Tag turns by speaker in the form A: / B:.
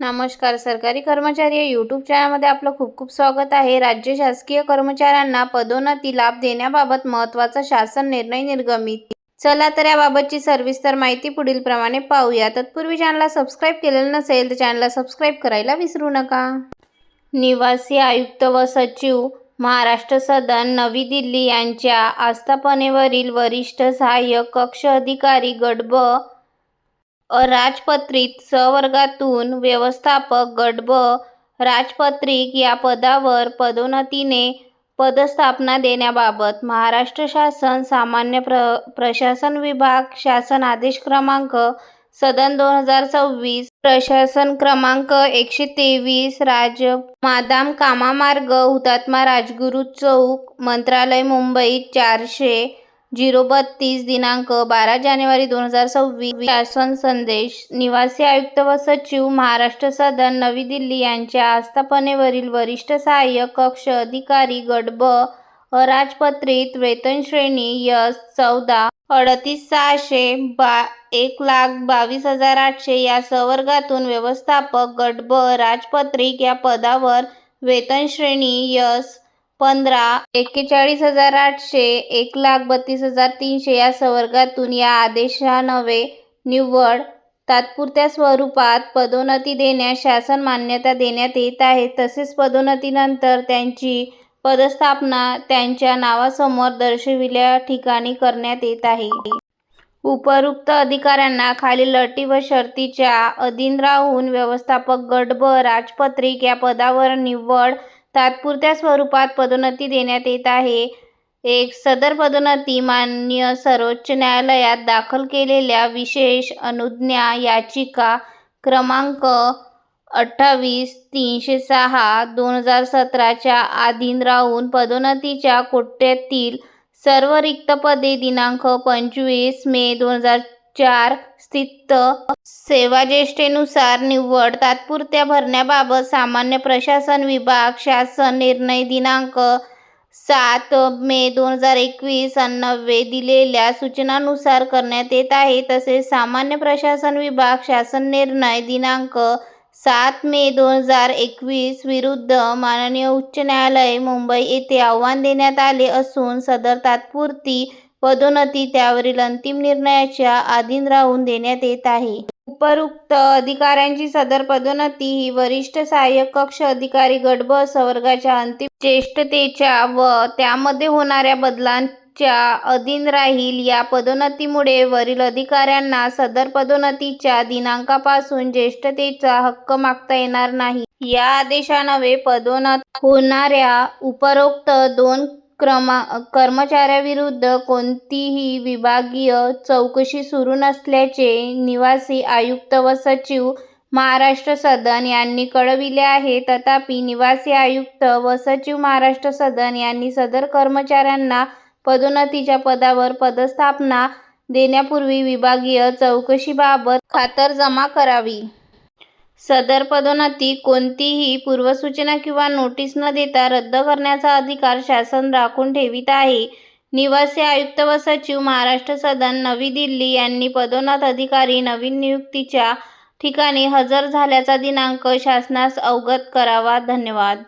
A: नमस्कार सरकारी कर्मचारी यूट्यूब चॅनलमध्ये आपलं खूप खूप स्वागत आहे. राज्य शासकीय कर्मचाऱ्यांना पदोन्नती लाभ देण्याबाबत महत्त्वाचा शासन निर्णय निर्गमित. चला तर याबाबतची सविस्तर माहिती पुढील प्रमाणे पाहूया. तत्पूर्वी चॅनलला सबस्क्राईब केलेलं नसेल तर चॅनलला सबस्क्राईब करायला विसरू नका. निवासी आयुक्त व सचिव महाराष्ट्र सदन नवी दिल्ली यांच्या आस्थापनेवरील वरिष्ठ सहाय्यक कक्ष अधिकारी गडब अराजपत्रित संवर्गातून व्यवस्थापक गट ब राजपत्रित या पदावर पदोन्नतीने पदस्थापना देण्याबाबत महाराष्ट्र शासन सामान्य प्र प्रशासन विभाग शासन आदेश क्रमांक सदन दोन हजार सव्वीस प्रशासन क्रमांक एकशे तेवीस राज मादाम कामामार्ग हुतात्मा राजगुरू चौक मंत्रालय मुंबई चारशे झिरो बत्तीस दिनांक बारा जानेवारी दोन हजार सव्वीस शासन संदेश. निवासी आयुक्त व सचिव महाराष्ट्र सदन नवी दिल्ली यांच्या आस्थापनेवरील वरिष्ठ सहाय्यक कक्ष अधिकारी गट ब अराजपत्रित वेतनश्रेणी यस चौदा अडतीस सहाशे बा एक लाख बावीस हजार आठशे या संवर्गातून व्यवस्थापक गट ब राजपत्रित या पदावर वेतन श्रेणी यस पंधरा एक्केचाळीस हजार आठशे एक लाख बत्तीस हजार तीनशे या संवर्गातून या आदेशानवे निव्वळ तात्पुरत्या स्वरूपात पदोन्नती देण्यास शासन मान्यता देण्यात येत आहे. तसेच पदोन्नतीनंतर त्यांची पदस्थापना त्यांच्या नावासमोर दर्शविल्या ठिकाणी करण्यात येत आहे. उपरोक्त अधिकाऱ्यांना खालील अटी व शर्तीच्या अधीन राहून व्यवस्थापक गट ब राजपत्रिक या पदावर निव्वळ तात्पुरत्या स्वरूपात पदोन्नती देण्यात येत आहे. एक सदर पदोन्नती मान्य सर्वोच्च न्यायालयात दाखल केलेल्या विशेष अनुज्ञा याचिका क्रमांक अठ्ठावीस तीनशे सहा दोन हजार सतराच्या अधीन राहून पदोन्नतीच्या कोट्यातील सर्व रिक्त पदे दिनांक पंचवीस मे दोन हजार चार स्थित सेवाज्येष्ठतेनुसार निव्वळ तात्पुरत्या भरण्याबाबत सामान्य प्रशासन विभाग शासन निर्णय दिनांक सात मे दोन हजार एकवीस अन्वये दिलेल्या सूचनानुसार करण्यात येत आहे. तसेच सामान्य प्रशासन विभाग शासन निर्णय दिनांक सात मे दोन हजार एकवीस विरुद्ध माननीय उच्च न्यायालय मुंबई येथे आव्हान देण्यात आले असून सदर तात्पुरती पदोन्नती त्यावरील अंतिम निर्णयाच्या अधीन राहून देण्यात येत आहे. उपरोक्त अधिकाऱ्यांची सदर पदोन्नती ही वरिष्ठ सहाय्यक कक्ष अधिकारी गट ब संवर्गाच्या अंतिम ज्येष्ठतेच्या व त्यामध्ये होणाऱ्या बदलांच्या अधीन राहील. या पदोन्नतीमुळे वरील अधिकाऱ्यांना सदर पदोन्नतीच्या दिनांकापासून ज्येष्ठतेचा हक्क मागता येणार नाही. या आदेशानवे पदोन्नत होणाऱ्या उपरोक्त दोन क्रमा कर्मचाऱ्याविरुद्ध कोणतीही विभागीय चौकशी सुरू नसल्याचे निवासी आयुक्त व सचिव महाराष्ट्र सदन यांनी कळविले आहे. तथापि निवासी आयुक्त व सचिव महाराष्ट्र सदन यांनी सदर कर्मचाऱ्यांना पदोन्नतीच्या पदावर पदस्थापना देण्यापूर्वी विभागीय चौकशीबाबत खातरजमा करावी. सदर पदोन्नती कोणतीही पूर्वसूचना किंवा नोटीस न देता रद्द करण्याचा अधिकार शासन राखून ठेवीत आहे. निवासी आयुक्त व सचिव महाराष्ट्र सदन नवी दिल्ली यांनी पदोन्नत अधिकारी नवीन नियुक्तीच्या ठिकाणी हजर झाल्याचा दिनांक शासनास अवगत करावा. धन्यवाद.